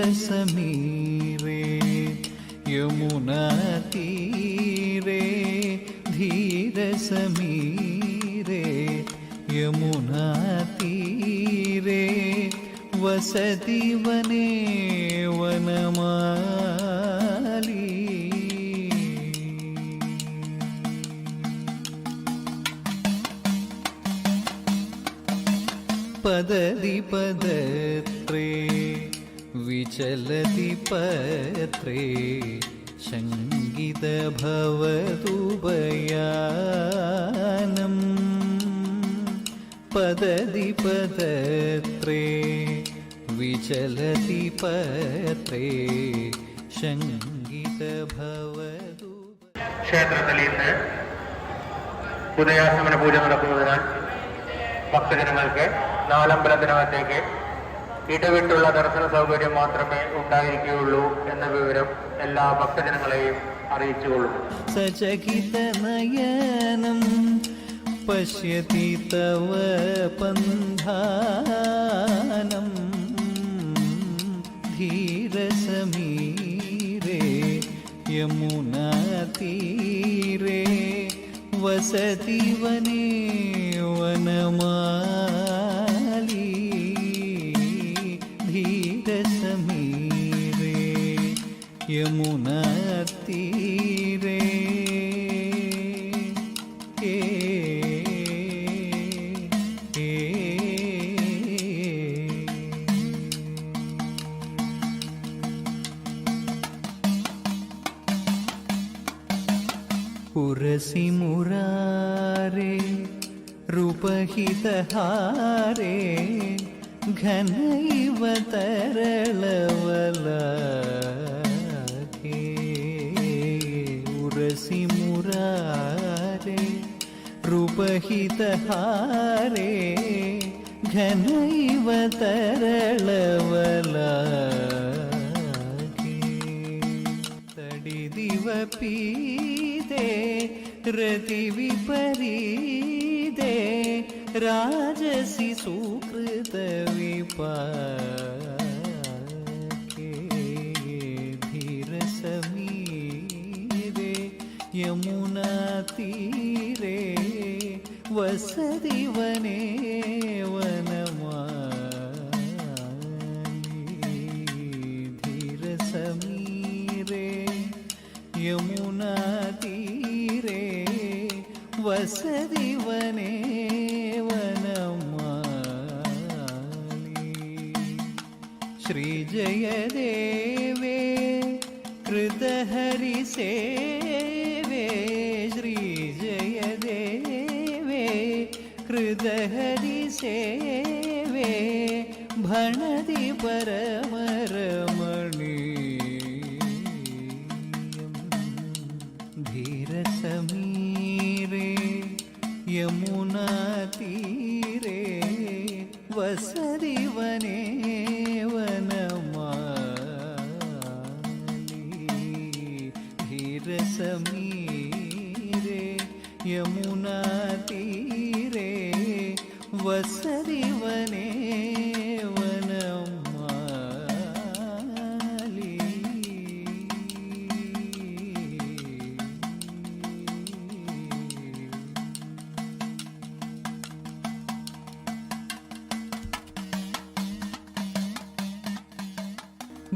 धीरसमीरे यमुनातीरे धीरसमीरे यमुनातीरे वसति वने वनमाली पदति पदत्रे विचलति पत्रे शङ्गितभवतु बयानम् पदति पदत्रे विचलति पत्रे शङ्गितभवतु ക്ഷേത്രത്തിൽ ഇന്ന് ഉദയാസ്തമന പൂജ നടക്കുന്നതിനാൽ ഭക്തജനങ്ങൾക്ക് നാലമ്പലത്തിനകത്തേക്ക് ഇടവിട്ടുള്ള ദർശന സൗകര്യം മാത്രമേ ഉണ്ടായിരിക്കുകയുള്ളൂ എന്ന വിവരം എല്ലാ ഭക്തജനങ്ങളെയും അറിയിച്ചുകൊള്ളുന്നു. പശ്യതി തവ പന്ധാനം ധീരസമീരേ യമുനാതീരേ വസതി വനേ വനമാ യമുനാതീരേ रूपहितहारे घनैव तरलवलाके तडिदिवपीते रतिविपरीते राजसि सुकृतविपाके धीरसमीरे यमुनातीरे वसति वने പരമതി പരമരമണീയം ധീരസമീരേ യമുനാതീരേ വസതി വനേ വനമാലി. ധീരസമീരേ യമുനാതീരേ വനേ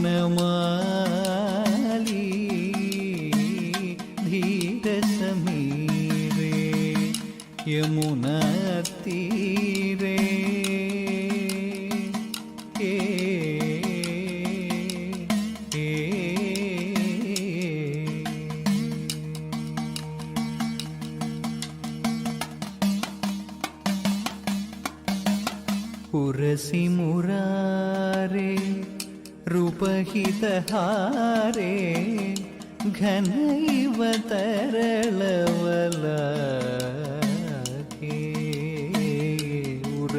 ಗಾನಮಾಲಿ ಧೀರ ಸಮೀರೆ ಯಮುನತೀರೆ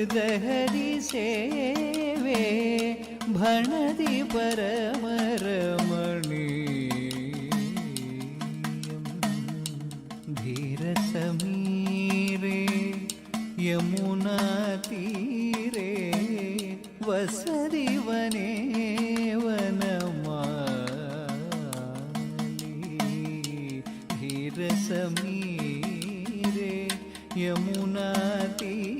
कृतहरिसेवे भणति परमरमणीयम् धीरसमीरे यमुनातीरे वसति वने वनमाली धीरसमीरे यमुनातीरे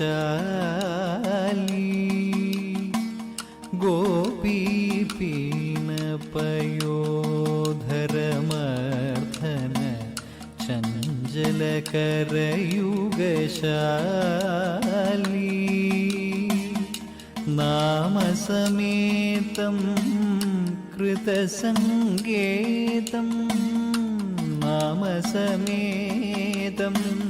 ചഞ്ചലകരയുഗശാലി ഗോപീപീനപയോധരമർദ്ധന ചഞ്ചലകരയുഗശാലി. നാമസമേതം കൃതസങ്കേതം. നാമസമേതം കൃതസങ്കേതം വാദയതേ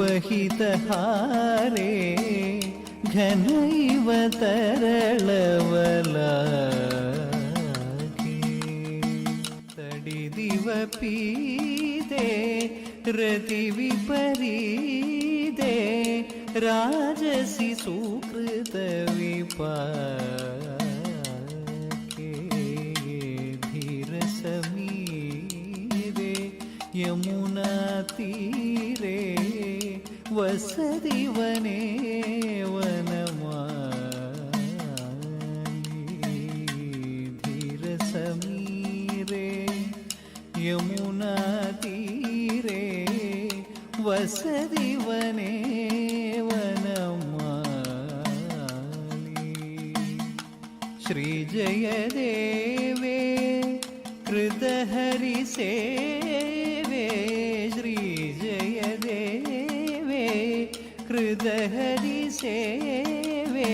रूपहितहारे घनैव तरलवलाके तडिदिव पीदे रतिविपरीदे राजसि सुकृतविपाके यमुनातीरे वसति वने वनमाली धीरसमीरे यमुनातीरे वसति वने वनमाली श्रीजयदेवे कृतहरिसेवे हृदयरि सेवे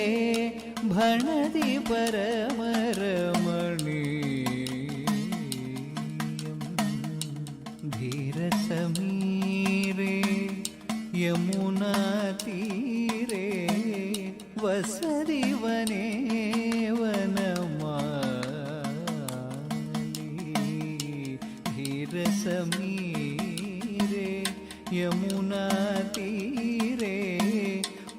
भणति परमरमणीयं धीरसमीरे यमुनातीरे वसरी वने धीरसमीरे यमुनाती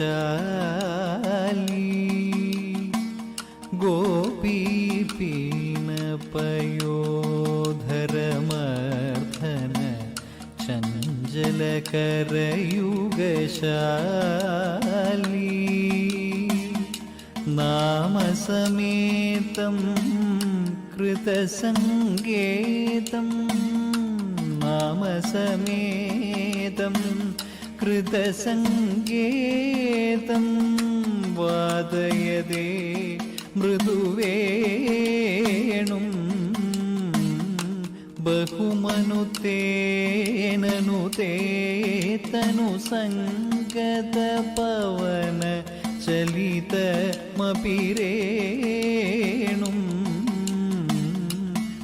ഗോപീപീനപയോധരമർദ്ധന ചഞ്ചലകരയുഗശാലി ഗോപീപീനപയോധരമർദ്ധന ചഞ്ചലകരയുഗശാലി. നാമസമേതം കൃതസങ്കേതം നാമസമേതം വാദയതേ മൃദുവേണും ബഹുമനുതേനനുതേ തേതനു സംഗത പവന ചലിതമപിരേണും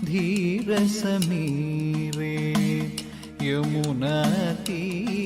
ധീരസമീരേ യമുനാതീരേ